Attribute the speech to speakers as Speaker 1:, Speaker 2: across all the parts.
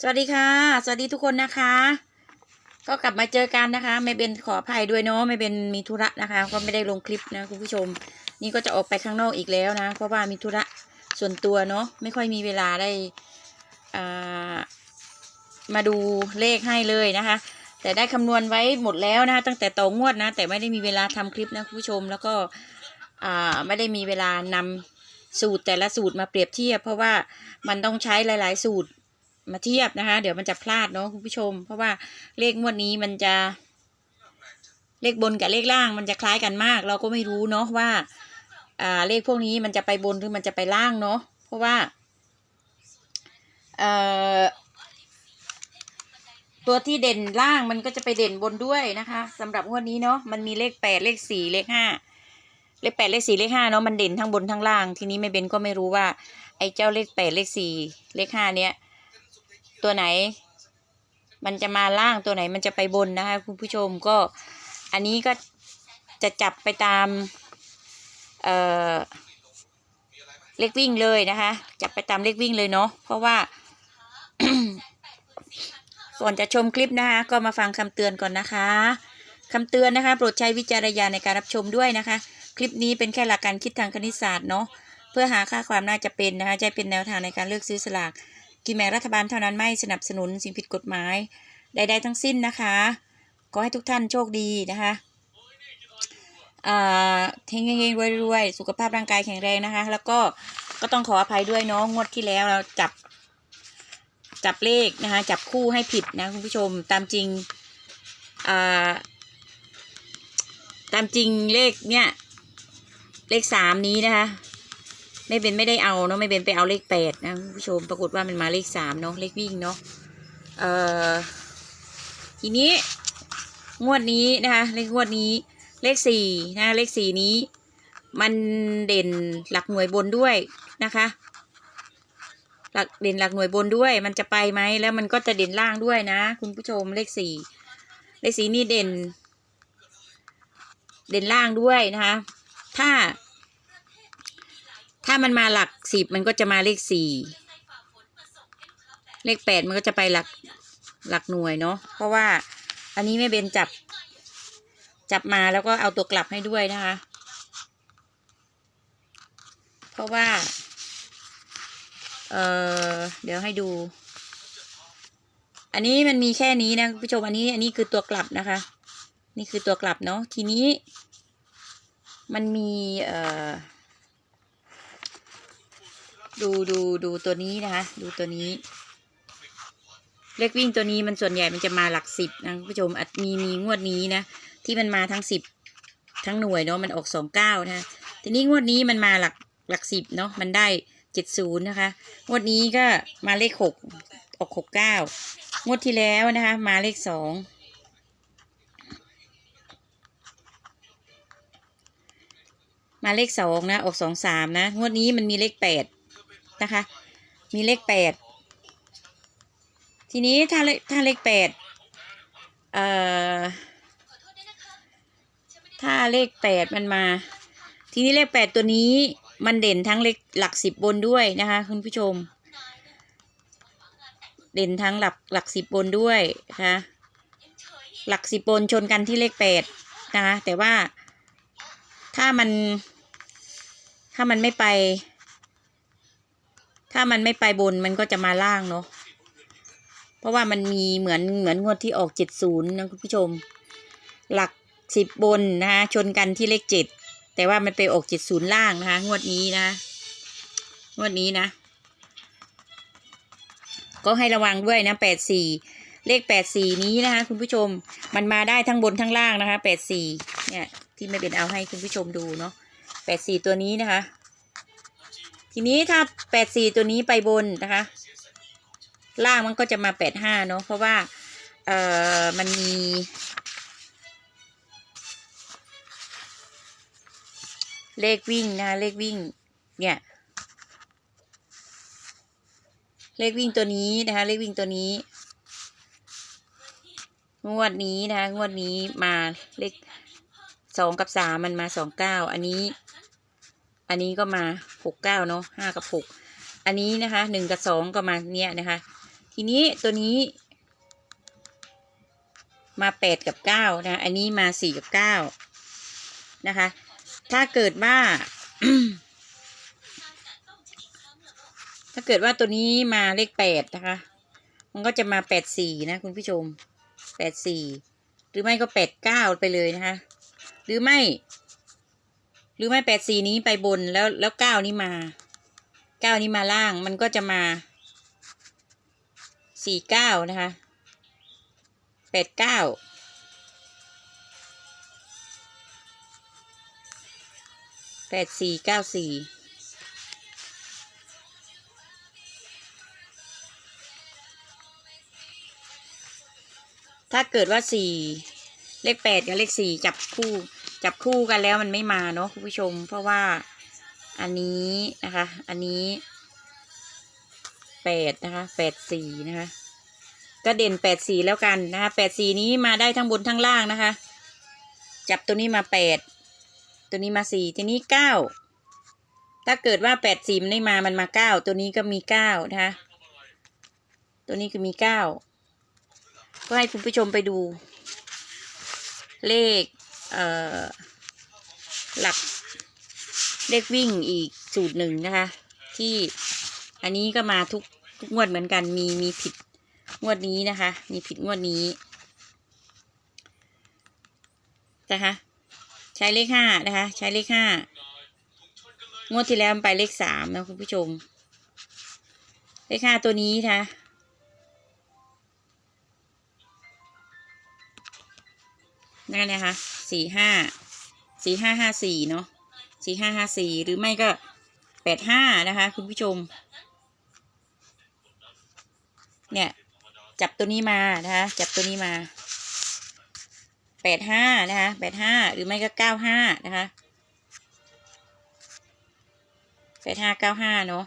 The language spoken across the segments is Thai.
Speaker 1: สวัสดีค่ะ สวัสดีทุกคนนะคะ ก็กลับมาเจอกันนะคะ ไม่เป็นขออภัยด้วยเนาะไม่เป็นมีธุระนะคะ ก็ไม่ได้ลงคลิปนะคุณผู้ชม นี่ก็จะออกไปข้างนอกอีกแล้วนะ เพราะว่ามีธุระส่วนตัวเนาะไม่ค่อยมีเวลาได้อ่ามาดูเลขให้เลยนะคะ แต่ได้คำนวณไว้หมดแล้วนะคะ ตั้งแต่ต่องวดนะ แต่ไม่ได้มีเวลาทำคลิปนะคุณผู้ชม แล้วก็อ่าไม่ได้มีเวลานำสูตรแต่ละสูตรมาเปรียบเทียบ เพราะว่ามันต้องใช้หลาย ๆ สูตร มาเทียบนะคะ เดี๋ยวมันจะพลาดเนาะคุณผู้ชม เพราะว่าเลขงวดนี้มันจะ เลขบนกับเลขล่างมันจะคล้ายกันมาก เราก็ไม่รู้เนาะว่า อ่าเลขพวกนี้มันจะไปบนหรือมันจะไปล่างเนาะเพราะว่าเอ่อตัวที่เด่นล่างมันก็จะไปเด่นบนด้วยนะคะสำหรับงวดนี้เนาะมันมีเลขแปดเลขสี่เลขห้าเลขแปดเลขสี่เลขห้าเนาะมันเด่นทั้งบนทั้งล่าง ทีนี้ไม่เบนก็ไม่รู้ว่า ไอ้เจ้าเลขแปดเลขสี่เลขห้าเนี้ย ตัวไหน มันจะมาล่างตัวไหนมันจะไปบนนะคะ คุณผู้ชมก็อันนี้ก็จะจับไปตาม เอ่อเลขวิ่งเลยนะคะ จับไปตามเลขวิ่งเลยเนาะเพราะว่าก่อนจะชมคลิปนะคะ ก็มาฟังคำเตือนก่อนนะคะคำเตือนนะคะ โปรดใช้วิจารณญาณในการรับชมด้วยนะคะ คลิปนี้เป็นแค่หลักการคิดทางคณิตศาสตร์เนาะเพื่อหาค่าความน่าจะเป็นนะคะจะเป็นแนวทางในการเลือกซื้อสลาก กินแบ่งรัฐบาลเท่านั้นไม่สนับสนุนสิ่งผิดกฎหมาย ใด ๆ ทั้งสิ้นนะคะขอให้ทุกท่านโชคดีนะคะอ่าเฮงเฮงๆรวยๆ สุขภาพร่างกายแข็งแรงนะคะ แล้วก็ก็ต้องขออภัยด้วยเนาะงวดที่แล้วเราจับ จับเลขนะคะ จับคู่ให้ผิดนะคุณผู้ชมตามจริงอ่าตามจริงเลขเนี่ย เลขสามนี้นะคะ ไม่เป็นไม่ได้เอาเนาะไม่เป็นไปเอาเลขแปดนะคุณผู้ชมปรากฏว่ามันมาเลขสามเนาะเลขวิ่งเนาะเอ่อทีนี้งวดนี้นะคะเลขงวดนี้เลขสี่นะเลขสี่นี้ มันเด่นหลักหน่วยบนด้วยนะคะ หลักเด่นหลักหน่วยบนด้วย มันจะไปไหมแล้วมันก็จะเด่นล่างด้วยนะ คุณผู้ชมเลขสี่เลขสี่นี่เด่น เด่นล่างด้วยนะคะ ถ้า ถ้ามันมาหลักสิบมันก็จะมาเลขสี่เลขแปดมันก็จะไปหลักหลักหน่วยเนาะเพราะว่าอันนี้ไม่เบนจับ จับมาแล้วก็เอาตัวกลับให้ด้วยนะคะ เพราะว่า เออเดี๋ยวให้ดู อันนี้มันมีแค่นี้นะคุณผู้ชมอันนี้ อันนี้คือตัวกลับนะคะ นี่คือตัวกลับเนาะทีนี้ มันมี เอ่อ ดูดูดูตัวนี้นะคะ ดูตัวนี้ เลขวิ่งตัวนี้มันส่วนใหญ่มันจะมาหลักสิบนะคุณผู้ชมอาจมีมีงวดนี้นะ ที่มันมาทั้งสิบทั้งหน่วยเนาะมันออกสองเก้านะคะทีนี้งวดนี้มันมาหลักหลักสิบเนาะมันได้เจ็ดศูนย์นะคะ งวดนี้ก็มาเลขหกออกหกเก้างวดที่แล้วนะคะ มาเลขสองมาเลขสองนะ ออกสองสามนะ งวดนี้มันมีเลขแปด นะคะ มีเลขแปดทีนี้ถ้าเลขถ้าเลขแปดเอ่อถ้าเลขแปดมันมา ทีนี้เลขแปดตัวนี้มันเด่นทั้งเลขหลักสิบบนด้วยนะคะคุณผู้ชม เด่นทั้งหลักหลักสิบบนด้วยนะคะหลักสิบบนชนกันที่เลขแปดนะคะแต่ว่าถ้ามันถ้ามันไม่ไป ถ้ามันไม่ไปบนมันก็จะมาล่างเนาะ เพราะว่ามันมีเหมือนเหมือนงวดที่ออกเจ็ดศูนย์นะคุณผู้ชม หลักสิบบนนะคะชนกันที่เลขเจ็ดแต่ว่ามันไปออกเจ็ดศูนย์ล่างนะคะงวดนี้นะงวดนี้นะ ก็ให้ระวังด้วยนะแปดสี่เลขแปดสี่นี้นะคะคุณผู้ชมมันมาได้ทั้งบนทั้งล่างนะคะแปดสี่เนี่ยที่ไม่เป็นเอาให้คุณผู้ชมดูเนาะแปดสี่ตัวนี้นะคะ ทีนี้ถ้าแปดสี่ตัวนี้ไปบนนะคะ ล่างมันก็จะมาแปดห้าเนาะเพราะว่าเอ่อมันมีเลขวิ่งนะเลขวิ่ง เนี่ย เลขวิ่งตัวนี้นะคะ เลขวิ่งตัวนี้ งวดนี้นะคะงวดนี้มาเลขสองกับสามมันมาสองเก้าอันนี้ อันนี้ก็มา หกเก้าเนาะห้ากับหกอันนี้นะคะหนึ่งกับสองก็มาเนี่ยนะคะททีนี้ตัวนี้มาแปดกับเก้านะ อันนี้มาสี่กับเก้านะคะ ถ้าเกิดว่า ถ้าเกิดว่าตัวนี้มาเลขแปดนะคะ มันก็จะมาแปดสี่นะคุณผู้ชมแปดสี่หรือไม่ก็แปดเก้าไปเลยนะคะ หรือไม่ หรือไม่แปดสี่นี้ไปบนแล้วแล้วเก้านี้มาเก้านี้มาล่างมันก็จะมาสี่เก้านะคะแปดเก้าแปดสี่เก้าสี่ถ้าเกิดว่าสี่เลขแปดกับเลขสี่จับคู่ จับคู่กันแล้วมันไม่มาเนาะคุณผู้ชม เพราะว่าอันนี้นะคะ อันนี้แปดนะคะแปดสี่นะคะ ก็เด่นแปดสี่แล้วกันนะคะแปดสี่นี้มาได้ทั้งบนทั้งล่างนะคะ จับตัวนี้มาแปดตัวนี้มาสี่ทีนี้เก้าถ้าเกิดว่าแปดสี่มันไม่มามันมาเก้าตัวนี้ก็มีเก้านะคะตัวนี้คือมีเก้าก็ให้คุณผู้ชมไปดู เลข เอ่อหลักเลขวิ่งอีกสูตรหนึ่งนะคะ ที่อันนี้ก็มาทุกทุกงวดเหมือนกันมีมีผิดงวดนี้นะคะ มีผิดงวดนี้นะคะใช้เลขห้านะคะ ใช้เลขห้างวดที่แล้วไปเลขสามนะคุณผู้ชม เลขห้าตัวนี้นะคะ นั่นนะคะสี่ห้าสี่ห้าห้าสี่เนาะสี่ห้าห้าสี่หรือไม่ก็แปดห้านะคะ คุณผู้ชม เนี่ยจับตัวนี้มานะคะ จับตัวนี้มาแปดห้านะคะแปดห้าหรือไม่ก็เก้าห้านะคะแปดห้าเก้าห้าเนาะ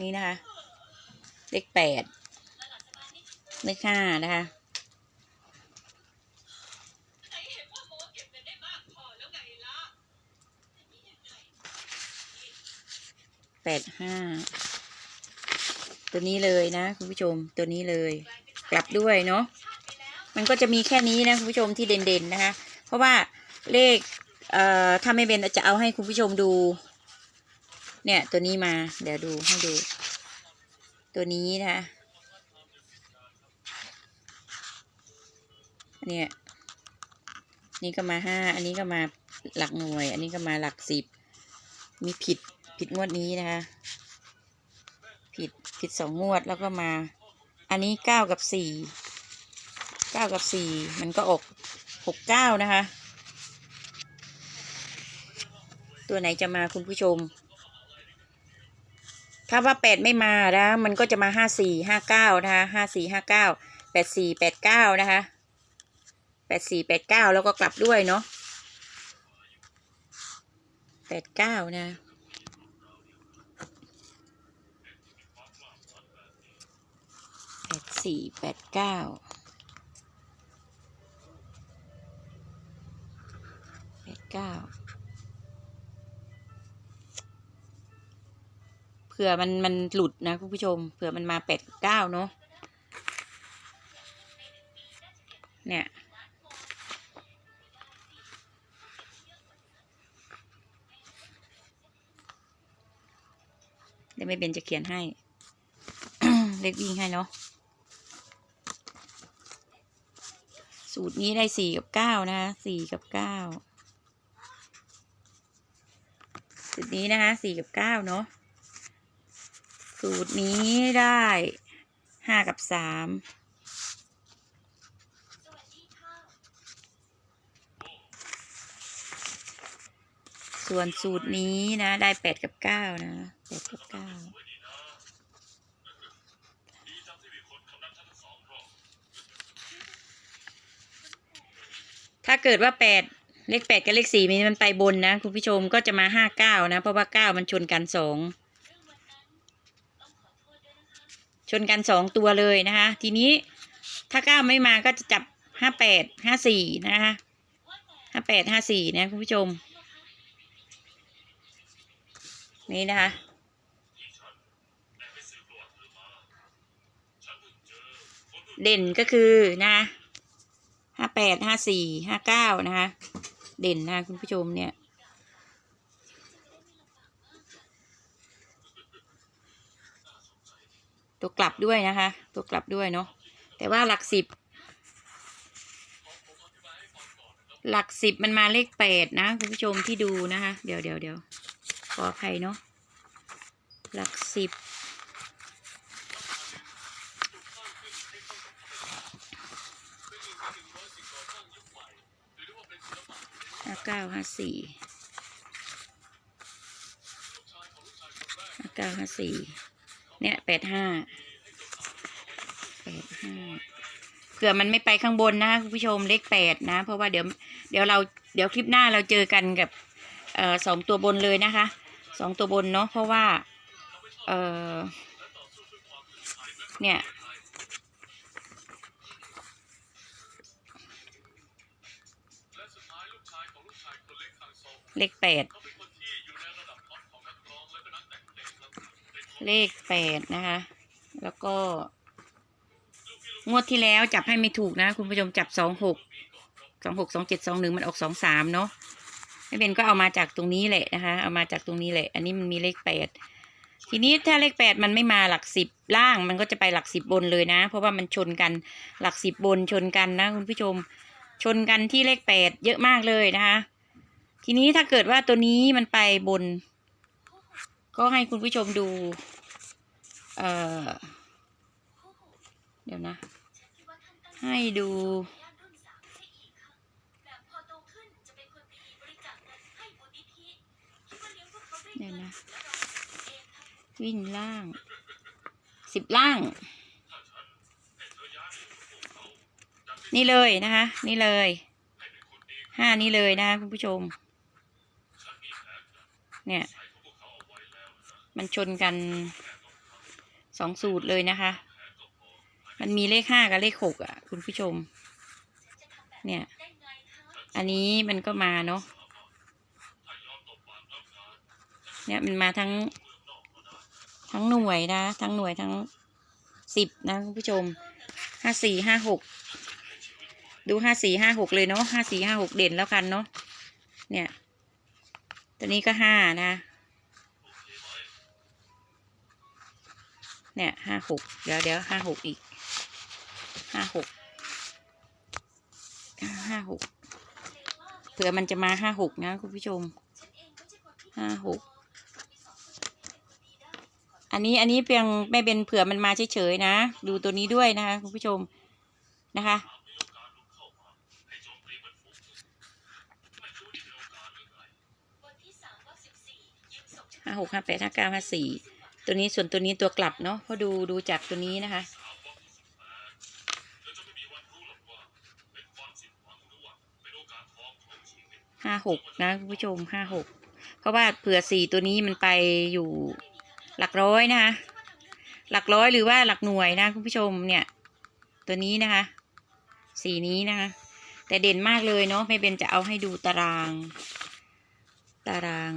Speaker 1: นี่นะคะ เลขแปดเลขห้านะคะ แปดห้าตัวนี้เลยนะคุณผู้ชมตัวนี้เลย กลับด้วยเนาะมันก็จะมีแค่นี้นะคุณผู้ชมที่เด่นๆนะคะ เพราะว่าเลขเอ่อถ้าไม่เป็นจะเอาให้คุณผู้ชมดู เนี่ยตัวนี้มา เดี๋ยวดูให้ดู ตัวนี้นะคะเนี่ยนี่ก็มาห้าอันนี้ก็มาหลักหน่วย อันนี้ก็มาหลักสิบมีผิด ผิดงวดนี้นะคะ ผิดผิดสองงวดแล้วก็มา อันนี้เก้ากับสี่เก้ากับสี่มันก็ออกหกเก้านะคะ ตัวไหนจะมาคุณผู้ชม ถ้าว่าแปดไม่มานะมันก็จะมาห้าสี่ห้าเก้านะคะห้าสี่ห้าเก้าแปดสี่แปดเก้านะคะแปดสี่แปดเก้าแล้วก็กลับด้วยเนาะแปดเก้านะ แปด สี่แปดเก้าแปดเก้าเผื่อมันมันหลุดนะคุณผู้ชม เผื่อมันมาแปดเก้าเนาะเนี่ยเดี๋ยวไม่เป็นจะเขียนให้ เลขวิ่งให้เนาะ สูตรนี้ได้สี่กับเก้านะคะสี่กับเก้าสูตรนี้นะคะสี่กับเก้าเนาะสูตรนี้ได้ห้ากับสามส่วนสูตรนี้นะ ได้แปดกับเก้านะแปดกับเก้า ถ้าเกิดว่าแปดเลขแปดกับเลขสี่มันไปบนนะ คุณผู้ชมก็จะมาห้าเก้านะ เพราะว่าเก้ามันชนกันสองชนกันสองตัวเลยนะคะ ทีนี้ถ้าเก้าไม่มาก็จะจับห้าแปดห้าสี่นะคะห้าแปดห้าสี่นะคุณผู้ชม นี่นะคะเด่นก็คือนะ ห้าแปดห้าสี่ห้าเก้านะคะ เด่นนะคุณผู้ชมเนี่ย ตัวกลับด้วยนะคะ ตัวกลับด้วยเนาะแต่ว่าหลักสิบ หลักสิบมันมาเลขแปดนะคุณผู้ชมที่ดูนะคะ เดี๋ยวเดี๋ยวเดี๋ยวขออภัยเนาะหลักสิบ ห้าเก้าห้าสี่ห้าเก้าห้าสี่เนี่ยแปดห้าแปดห้าเกือมันไม่ไปข้างบนนะคุณผู้ชมเลขแปดนะ เพราะว่าเดี๋ยวเดี๋ยวเราเดี๋ยวคลิปหน้าเราเจอกันกับเอ่อสองตัวบนเลยนะคะสองตัวบนเนาะเพราะว่าเอ่อเนี่ย เลขแปดเลขแปดนะคะ แล้วก็ งวดที่แล้วจับให้ไม่ถูกนะ คุณผู้ชมจับสองหกสองหกสองเจ็ดสองหนึ่งมันออกสองสามเนาะไม่เป็นก็เอามาจากตรงนี้แหละนะคะ เอามาจากตรงนี้แหละ อันนี้มันมีเลขแปดทีนี้ถ้าเลขแปดมันไม่มาหลักสิบล่างมันก็จะไปหลักสิบบนเลยนะ เพราะว่ามันชนกันหลักสิบบนชนกันนะ คุณผู้ชมชนกันที่เลขแปดเยอะมากเลยนะคะ ทีนี้ถ้าเกิดว่าตัวนี้มันไปบน ก็ให้คุณผู้ชมดู เอ่อ เดี๋ยวนะ ให้ดูเดี๋ยวนะ วิ่งล่าง สิบล่าง นี่เลยนะคะ นี่เลยห้านี่เลยนะคุณผู้ชม เนี่ย มันชนกันสองสูตรเลยนะคะ มันมีเลขห้ากับเลขหกอะ คุณผู้ชม เนี่ย อันนี้มันก็มาเนาะ เนี่ยมันมาทั้ง ทั้งหน่วยนะ ทั้งหน่วยทั้งสิบนะคุณผู้ชม ห้าสี่ห้าหก ดูห้าสี่ห้าหกเลยเนาะห้าสี่ห้าหกเด่นแล้วกันเนาะ เนี่ย ตัวนี้ก็ห้านะ เนี่ยห้าหกเดี๋ยวเดี๋ยวห้าหกอีกห้าหกห้าหกเผื่อมันจะมาห้าหกนะคุณผู้ชมห้าหกอันนี้อันนี้เพียงไม่เป็นเผื่อมันมาเฉยๆนะ ดูตัวนี้ด้วยนะคะคุณผู้ชมนะคะ ห้าหกห้าแปดห้าเก้าห้าสี่ตัวนี้ส่วนตัวนี้ตัวกลับเนาะเพราะดูดูจากตัวนี้นะคะ ห้าหกนะคุณผู้ชมห้าหก เพราะว่าเผื่อสี่ตัวนี้มันไปอยู่หลักร้อยนะคะ หลักร้อยหรือว่าหลักหน่วยนะคุณผู้ชมเนี่ย ตัวนี้นะคะ สีนี้นะคะ แต่เด่นมากเลยเนาะไม่เป็นจะเอาให้ดูตาราง ตาราง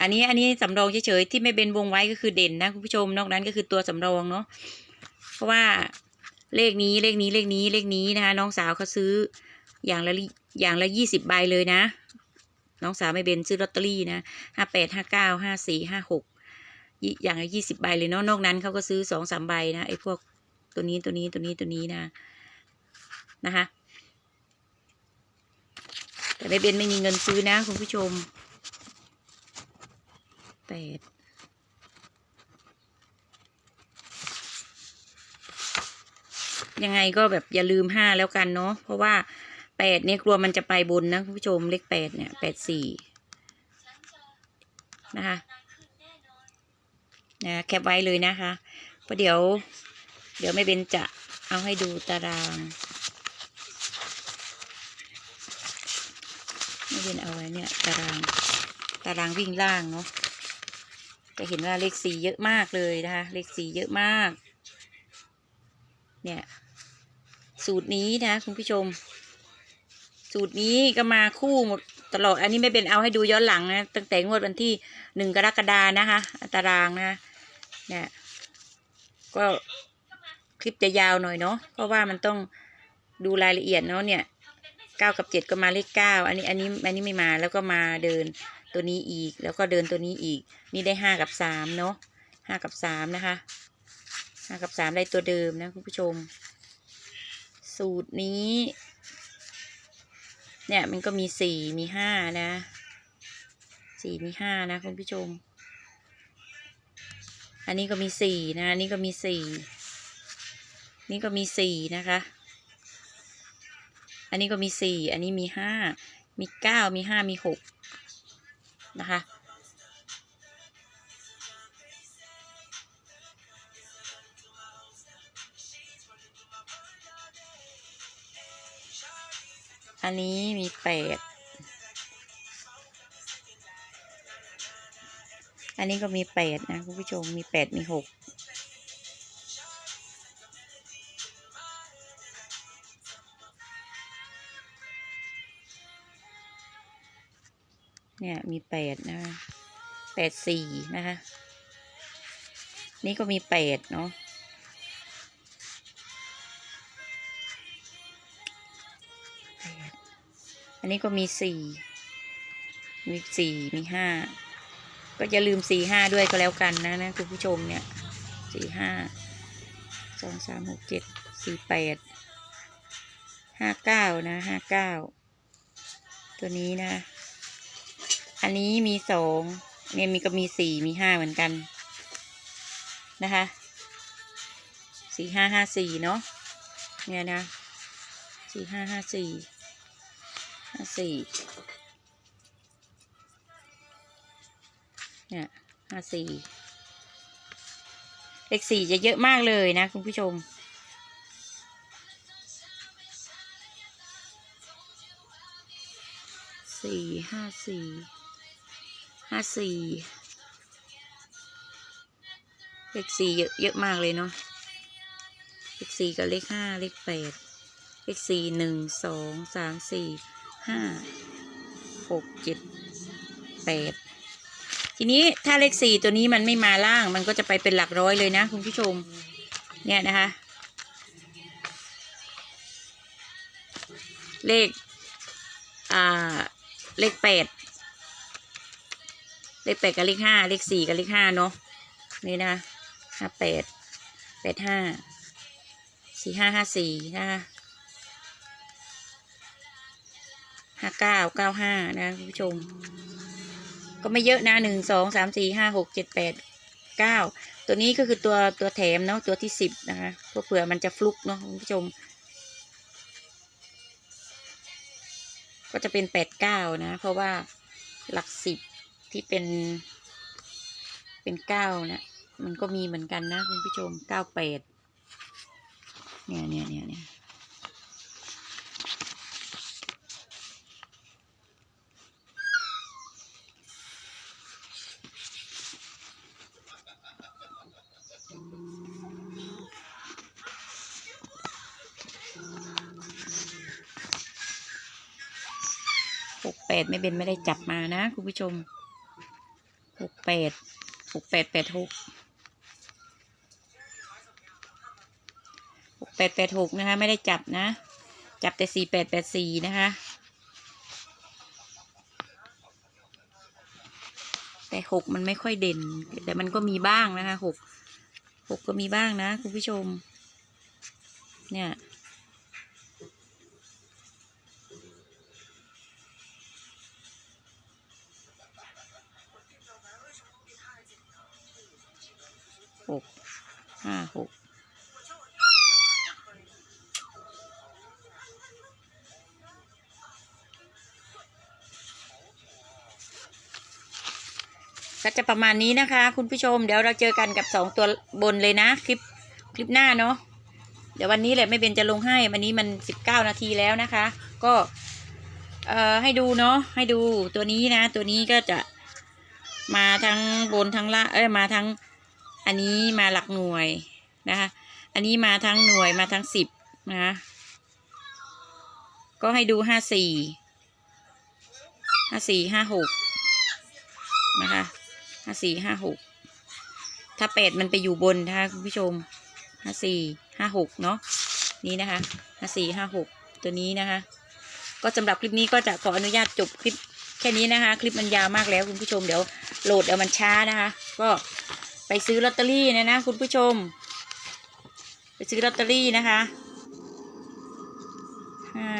Speaker 1: อันนี้อันนี้สำรองเฉยๆที่ไม่เป็นวงไว้ก็คือเด่นนะคุณผู้ชมนอกนั้นก็คือตัวสำรองเนาะเพราะว่าเลขนี้เลขนี้เลขนี้เลขนี้นะคะน้องสาวเขาซื้ออย่างละอย่างละยี่สิบใบเลยนะ น้องสาวไม่เป็นซื้อลอตเตอรี่นะห้าแปดห้าเก้าห้าสี่ห้าหกอย่างละยี่สิบใบเลยเนาะนอกนั้นเขาก็ซื้อสองสามใบนะไอ้พวกตัวนี้ตัวนี้ตัวนี้ตัวนี้นะนะคะแต่ไม่เป็นไม่มีเงินซื้อนะคุณผู้ชม แปดยังไงก็แบบอย่าลืมห้าแล้วกันเนาะเพราะว่าแปดเนี่ยกลัวมันจะไปบนนะคุณผู้ชมเลขแปดเนี่ยแปดสี่นะคะนะแคปไว้เลยนะคะเพราะเดี๋ยว เดี๋ยวไม่เป็นจะเอาให้ดูตารางไม่เป็นเอาไว้เนี่ยตารางตารางวิ่งล่างเนาะ จะเห็นว่าเลขสี่เยอะมากเลยนะคะ เลขสี่เยอะมาก เนี่ย สูตรนี้นะคุณผู้ชม สูตรนี้ก็มาคู่หมดตลอด อันนี้ไม่เป็นเอาให้ดูย้อนหลังนะ ตั้งแต่งวดวันที่หนึ่งกรกฎานะคะตารางนะ เนี่ย ก็คลิปจะยาวหน่อยเนาะ เพราะว่ามันต้องดูรายละเอียดเนาะเนี่ยเก้ากับเจ็ดก็มาเลขเก้าอันนี้อันนี้อันนี้ไม่มาแล้วก็มาเดิน ตัวนี้อีกแล้วก็เดินตัวนี้อีก นี่ได้ห้ากับสามเนาะห้ากับสามนะคะห้ากับสามได้ตัวเดิมนะคุณผู้ชม สูตรนี้ เนี่ยมันก็มีสี่มีห้านะสี่มีห้านะคุณผู้ชม อันนี้ก็มีสี่นะอันนี้ก็มีสี่นี่ก็มีสี่นะคะ อันนี้ก็มีสี่อันนี้มีห้ามีเก้ามีห้ามีหก นะคะ อันนี้มีแปด อันนี้ก็มีแปดนะคุณผู้ชมมีแปดมีหก เนี่ยมีแปดนะคะแปดสี่นะคะ นี่ก็มีแปดเนาะอันนี้ก็มีสี่มีสี่มีห้าก็อย่าลืมสี่ห้าด้วยก็แล้วกันนะนะคุณผู้ชมเนี่ยสี่ห้าสองสามหกเจ็ดสี่แปดห้าเก้านะห้าเก้าตัวนี้นะ อันนี้มีสองเนี่ยมีก็มีสี่มีห้าเหมือนกันนะคะสี่ห้าห้าสี่เนาะเนี่ยนะสี่ห้าห้าสี่ห้าสี่เนี่ยห้าสี่เลขสี่จะเยอะมากเลยนะคุณผู้ชมสี่ห้าสี่ ห้าสี่เลขสี่เยอะเยอะมากเลยเนาะเลขสี่กับเลขห้าเลขแปดเลขสี่หนึ่งสองสามสี่ห้าหกเจ็ดแปดทีนี้ถ้าเลขสี่ตัวนี้มันไม่มาล่างมันก็จะไปเป็นหลักร้อยเลยนะคุณผู้ชม เนี่ยนะคะ เลข อ่า เลขแปด ขแปดกับเลขห้าเลขสี่กับเลขห้าเนาะนี่นะห้าแปดแปดห้าสี่ห้าห้าสี่นะคะห้าเก้าเก้าห้านะคุณผู้ชม ก็ไม่เยอะนะหนึ่งสองสามสี่ห้าหกเจ็ดแปดเก้าตัวนี้ก็คือตัวตัวแถมเนาะตัวที่สิบนะคะเพื่อเผื่อมันจะฟลุกเนาะคุณผู้ชม ก็จะเป็นแปดเก้านะ เพราะว่าหลักสิบ ที่เป็น เป็นเก้านะมันก็มีเหมือนกันนะคุณผู้ชมเก้าแปดเนี่ยเนี่ยเนี่ยเนี่ยหกแปดไม่เป็นไม่ได้จับมานะคุณผู้ชม แปดหกแปดแปดหกหกแปดแปดหกนะคะ ไม่ได้จับนะ จับแต่สี่แปดแปดสี่นะคะ แต่หกมันไม่ค่อยเด่น แต่มันก็มีบ้างนะคะหกหกก็มีบ้างนะ คุณผู้ชม เนี่ย หกห้าหกก็จะประมาณนี้นะคะ คุณผู้ชมเดี๋ยวเราเจอกันกับสองตัวบนเลยนะ คลิปคลิปหน้าเนาะเดี๋ยววันนี้แหละไม่เป็นจะลงให้ วันนี้มันสิบเก้านาทีแล้วนะคะ ก็เอ่อให้ดูเนาะให้ดูตัวนี้นะ ตัวนี้ก็จะมาทั้งบนทั้งล่างเอ้ยมาทั้ง อันนี้มาหลักหน่วยนะคะ อันนี้มาทั้งหน่วยมาทั้งสิบนะคะก็ให้ดูห้าสี่ห้าสี่ห้าหกนะคะห้าสี่ห้าหกถ้าแปดมันไปอยู่บนนะคะคุณผู้ชมห้าสี่ห้าหกเนาะนี่นะคะห้าสี่ห้าหกตัวนี้นะคะ ก็สำหรับคลิปนี้ก็จะขออนุญาตจบคลิปแค่นี้นะคะ คลิปมันยาวมากแล้วคุณผู้ชมเดี๋ยวโหลดเดี๋ยวมันช้านะคะ ก็ ไปซื้อลอตเตอรี่นะนะคุณผู้ชม ไปซื้อลอตเตอรี่นะคะห้า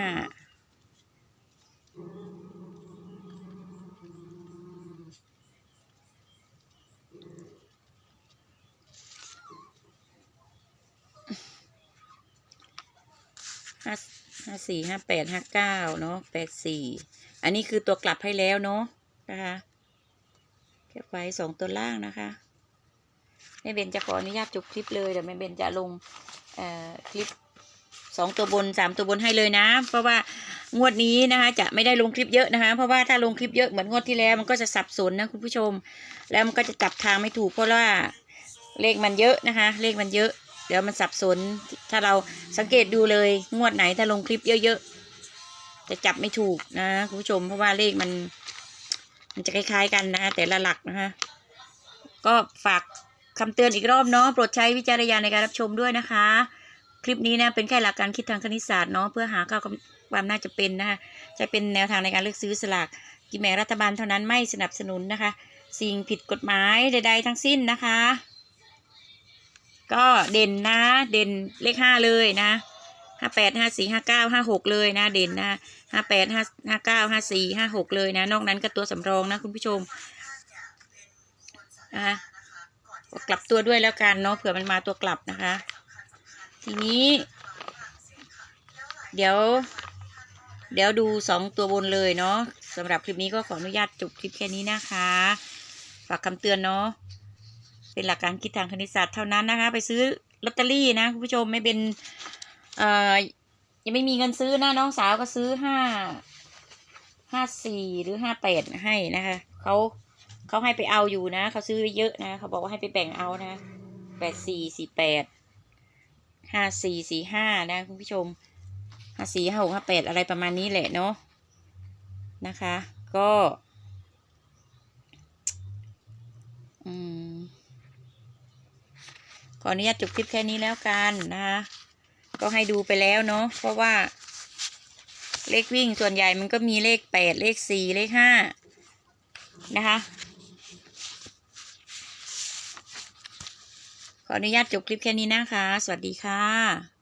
Speaker 1: ห้าห้าสี่ห้าแปดห้าเก้าเนาะแปดสี่อันนี้คือตัวกลับให้แล้วเนาะนะคะเก็บไว้สองตัวล่างนะคะ แม่เบนจะขออนุญาตจบคลิปเลยเดี๋ยวแม่เบนจะลงเอ่อคลิปสองตัวบนสามตัวบนให้เลยนะ เพราะว่างวดนี้นะคะจะไม่ได้ลงคลิปเยอะนะคะ เพราะว่าถ้าลงคลิปเยอะเหมือนงวดที่แล้วมันก็จะสับสนนะคุณผู้ชม แล้วมันก็จะจับทางไม่ถูกเพราะว่าเลขมันเยอะนะคะ เลขมันเยอะ เดี๋ยวมันสับสน ถ้าเราสังเกตดูเลยงวดไหนถ้าลงคลิปเยอะๆจะจับไม่ถูกนะคุณผู้ชม เพราะว่าเลขมัน มันจะคล้ายๆกันนะ แต่ละหลักนะคะก็ฝาก คำเตือนอีกรอบเนาะโปรดใช้วิจารณญาณในการรับชมด้วยนะคะ คลิปนี้นะเป็นแค่หลักการคิดทางคณิตศาสตร์เนาะเพื่อหาค่าความน่าจะเป็นนะคะจะเป็นแนวทางในการเลือกซื้อสลากกินแบ่งรัฐบาลเท่านั้นไม่สนับสนุนนะคะ สิ่งผิดกฎหมายใด ๆ ทั้งสิ้นนะคะ ก็เด่นนะ เด่นเลขห้าเลยนะห้าแปดห้าสี่ห้าเก้าห้าหกเลยนะเด่นนะห้าแปดห้าห้าเก้าห้าสี่ห้าหกเลยนะ นอกนั้นก็ตัวสำรองนะคุณผู้ชมนะคะ กลับตัวด้วยแล้วกันเนาะเผื่อมันมาตัวกลับนะคะ ทีนี้ เดี๋ยว เดี๋ยวดูสองตัวบนเลยเนาะสำหรับคลิปนี้ก็ขออนุญาตจบคลิปแค่นี้นะคะ ฝากคำเตือนเนาะเป็นหลักการคิดทางคณิตศาสตร์เท่านั้นนะคะ ไปซื้อลอตเตอรี่นะคุณผู้ชมไม่เป็นเอ่อยังไม่มีเงินซื้อนะน้องสาวก็ซื้อห้าห้าสี่หรือห้าแปดให้นะคะเขา เขาให้ไปเอาอยู่นะเขาซื้อไว้เยอะนะเขาบอกว่าให้ไปแบ่งเอานะแปดสี่สี่แปดห้าสี่สี่ห้านะคุณผู้ชมห้าสี่ห้าหกห้าแปดอะไรประมาณนี้แหละเนาะนะคะ ก็อืมขออนุญาตจบคลิปแค่นี้แล้วกันนะคะก็ให้ดูไปแล้วเนาะเพราะว่าเลขวิ่งส่วนใหญ่มันก็มีเลขแปดเลขสี่เลขห้านะคะ ขออนุญาตจบคลิปแค่นี้นะคะ สวัสดีค่ะ